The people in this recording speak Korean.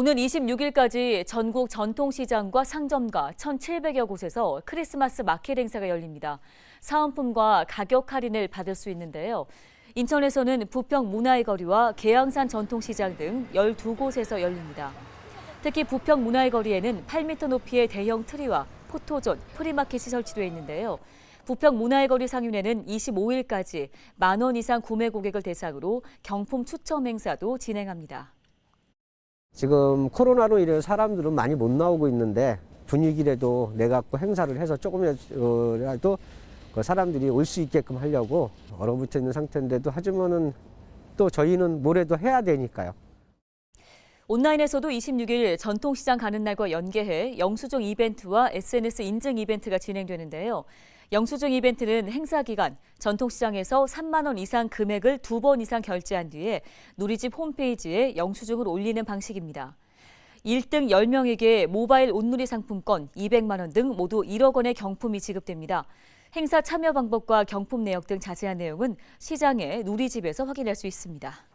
오는 26일까지 전국 전통시장과 상점가 1,700여 곳에서 크리스마스 마켓 행사가 열립니다. 사은품과 가격 할인을 받을 수 있는데요. 인천에서는 부평 문화의 거리와 계양산 전통시장 등 12곳에서 열립니다. 특히 부평 문화의 거리에는 8m 높이의 대형 트리와 포토존, 프리마켓이 설치되어 있는데요. 부평 문화의 거리 상윤회는 25일까지 만 원 이상 구매 고객을 대상으로 경품 추첨 행사도 진행합니다. 지금 코로나로 인해 사람들은 많이 못 나오고 있는데 분위기라도 내갖고 행사를 해서 조금이라도 그 사람들이 올 수 있게끔 하려고 얼어붙어 있는 상태인데도 하지만은 또 저희는 뭐래도 해야 되니까요. 온라인에서도 26일 전통시장 가는 날과 연계해 영수증 이벤트와 SNS 인증 이벤트가 진행되는데요. 영수증 이벤트는 행사 기간 전통시장에서 3만 원 이상 금액을 두 번 이상 결제한 뒤에 누리집 홈페이지에 영수증을 올리는 방식입니다. 1등 10명에게 모바일 온누리 상품권 200만 원 등 모두 1억 원의 경품이 지급됩니다. 행사 참여 방법과 경품 내역 등 자세한 내용은 시장의 누리집에서 확인할 수 있습니다.